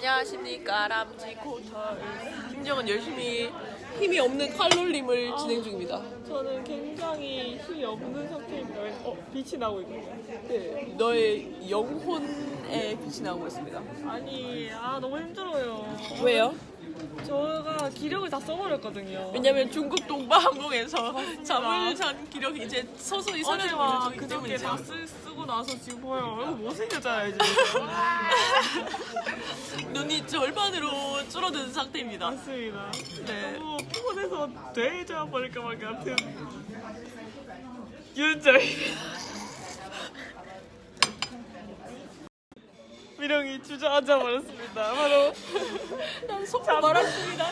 안녕하십니까 람지 코털 김정은 열심히 힘이 없는 칼롤림을 진행 중입니다. 저는 굉장히 힘이 없는 상태입니다. 어, 빛이 나고 있군요. 네, 너의 영혼에 빛이 나오고 있습니다. 아니, 아, 너무 힘들어요. 왜요? 저가 기력을 다 써버렸거든요. 왜냐면 중국 동바항공에서 잠을 잔 기력이 이제 서서히 어제 사라지고 막 있기 그저께 때문이죠. 다 쓰, 쓰고 나서 지금 보여. 얼굴 못생겼잖아요, 이제. 눈이 절반으로 줄어든 상태입니다. 맞습니다. 네. 너무 피곤해서 뇌에 잡아버릴까 말 같은 윤정이. 미령이 주저앉아 버렸습니다. 바로 난 속고 말았습니다.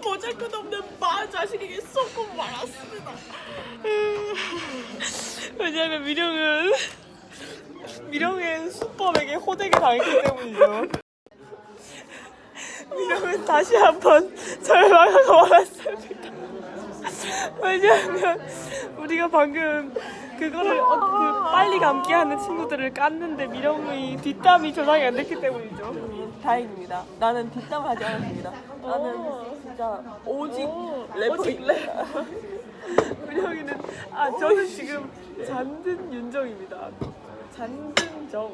보잘것 없는 마 자식에게 속고 말았습니다. 왜냐면 미령은 미령은 수법에게 호되게 당했기 때문이죠. 미령은 다시 한번 절망하고 말았습니다. 왜냐하면 우리가 방금 그거를 어, 그 빨리 감기 하는 친구들을 깠는데 미령의 뒷담이 조상이 안 됐기 때문이죠. 다행입니다. 나는 뒷담 하지 않았습니다. 오. 나는 진짜 오직 오, 래퍼입니다. 미령이는 아 저는 지금 잔든 윤정입니다. 잔든 정.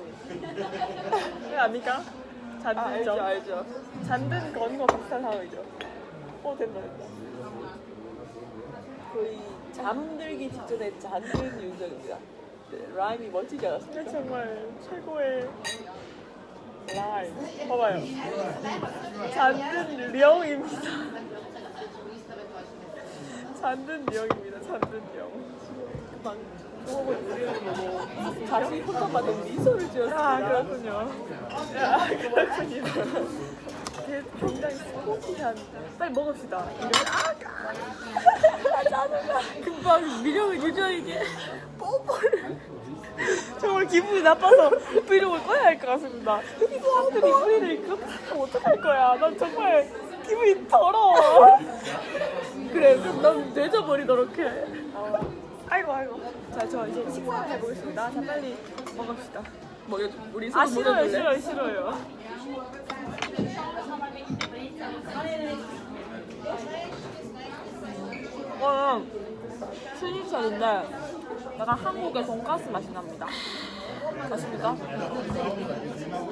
왜 압니까? 잔든 아, 알죠, 정. 알죠. 잔든 건거 비슷한 상황이죠. 어 된다 된다. 거의 잠들기 직전에 잔든 윤정입니다. 네, 라임이 멋지지 않았습니까? 이게 정말 최고의 라임. 봐봐요. 잔든 령입니다. 잔든 령입니다. 잔든 령. 방 그거고 우리는 보고 다시 포탑받은 미소를 지었습니다. 아 그렇군요. 아 그렇군요. 걔 굉장히 스포티한. 빨리 먹읍시다. 아, 짜증나. 금방 미령을 유저에게 뽀뽀를. 정말 기분이 나빠서 브이로그를 꺼야 할 것 같습니다. 여기 사람들이 우리를 그렇게 생각하면 어떡할 거야. 난 정말 기분이 더러워. 그래, 그럼 난 늦어버리도록 해. 아이고 아이고. 자 저 이제 식사를 해보겠습니다. 자 빨리 먹읍시다. 먹여, 우리 서로 아 싫어요 먹여줄래? 싫어요 싫어요. 이거는 스니철인데 약간 한국의 돈가스 맛이 납니다. 맞습니까?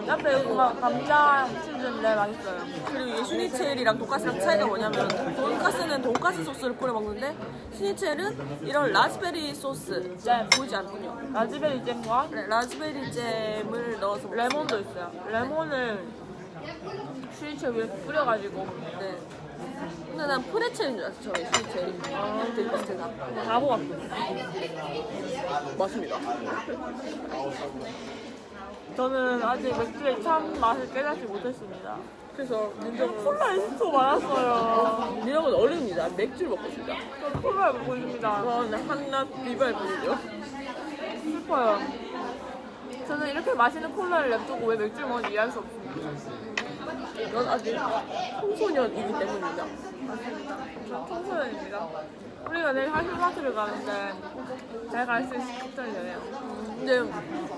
옆에 이거 막 감자 치즈인데 맛있어요. 그리고 이 슈니첼이랑 돈가스랑 차이가 뭐냐면 돈가스는 돈가스 소스를 뿌려 먹는데 슈니첼은 이런 라즈베리 소스 잼 보이지 않군요. 라즈베리 잼과 네, 라즈베리 잼을 넣어서 먹습니다. 레몬도 있어요. 레몬을 스니철 위에 뿌려가지고 네. 근데 난 프레첼인 줄 알았어, 저의 슈니첼이. 되게 비슷해서. 바보 같고. 맞습니다. 저는 아직 맥주의 참 맛을 깨닫지 못했습니다. 그래서 콜라에 수도 많았어요. 민정은 어른입니다. 맥주를 먹고 있습니다. 저 콜라를 먹고 있습니다. 저는 한낱 비발 뿐이죠. 슬퍼요. 저는 이렇게 맛있는 콜라를 냅두고 왜 맥주를 먹는지 이해할 수 없습니다. 넌 아직 청소년이기 때문이다. 저 청소년입니다. 우리가 내일 하실마트를 가는데 잘 갈 수 있을지 걱정이네요. 근데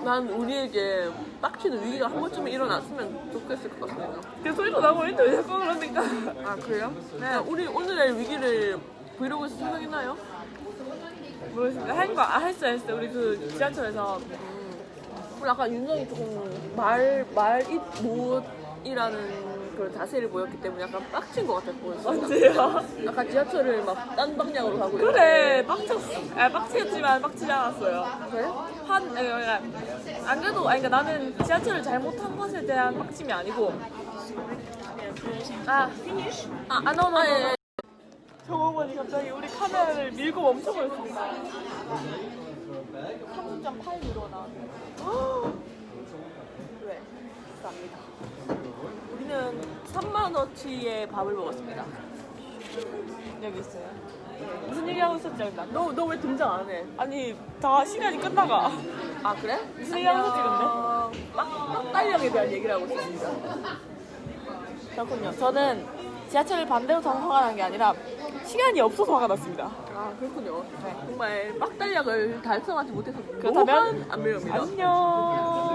난 우리에게 빡치는 위기가 한 번쯤은 일어났으면 좋겠을 것 같습니다. 그 소리도 나고 있는데 왜 자꾸 그럽니까? 아 그래요? 네. 우리 오늘의 위기를 브이로그에서 설명했나요? 모르겠습니다. 한 거, 아, 했어요, 했어요. 우리 그 지하철에서. 오늘 아까 윤정이 조금 말, 말잇 못이라는 그런 자세를 보였기 때문에 약간 빡친 것 같았거든요. 언제요? 아까 지하철을 막 딴 방향으로 가고 그래, 빡쳤어. 아, 빡치겠지만 빡치지 않았어요. 그래? 한, 아니, 그러니까, 안 그래도, 아니, 그러니까 나는 지하철을 잘못한 것에 대한 빡침이 아니고. 아, 아, 아, no, no, 아, no. 예, 예. 정어머니 갑자기 우리 카메라를 밀고 멈춰버렸습니다. 3.8유로 나왔네요. 왜? 비쌉니다. 우리는 3만 원치의 밥을 먹었습니다. 여기 있어요. 무슨 얘기 하고 있었지, 일단? 너너 왜 등장 안 해? 아니, 다 시간이 끝나가. 아 그래? 무슨 얘기 하고 있었지, 빡빡달령에 대한 얘기를 하고 있습니다. 그렇군요. 저는 지하철을 반대로 타서 화가 난 게 아니라 시간이 없어서 화가 났습니다. 아 그렇군요. 정말 빡달력을 달성하지 못해서 그렇다면 묘한 안매입니다. 안녕.